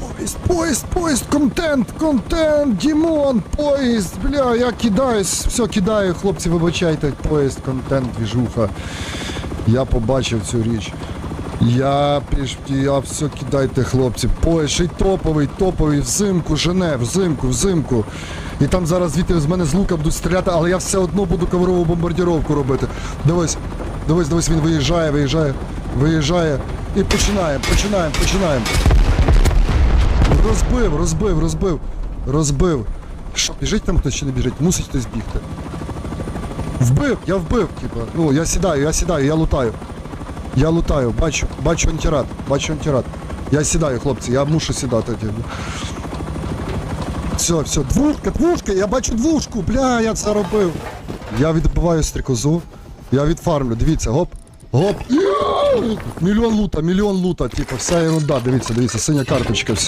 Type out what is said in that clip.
Поїзд, поїзд, поїзд, контент, контент, Дімон, поїзд, бля, я кидаюсь, все кидаю, хлопці, вибачайте, поїзд, контент, двіжуха. Я побачив цю річ. Я піш, я все кидайте, хлопці. Поїзд, ще й топовий, топовий, взимку, жене, взимку, взимку. І там зараз звідти з мене з лука будуть стріляти, але я все одно буду коврову бомбардіровку робити. Дивись, дивись, дивись, він виїжджає, виїжджає, виїжджає. І починаємо, починаємо, починаємо. Розбив, розбив, розбив, розбив. Що, біжить там хтось чи не біжить? Мусить хтось бігти. Вбив, я вбив, типа. Ну, я сідаю, я сідаю, я лутаю. Я лутаю, бачу, бачу антирад, бачу антирад. Я сідаю, хлопці, я мушу сідати. Типу. Все, все, двушка, двушка, я бачу двушку, бля, я це робив. Я відбиваю стрікозу, я відфармлю, дивіться, гоп, гоп. Мільйон лута, мільйон лута, типу, вся ерунда, дивіться, дивіться, синя карточка, все.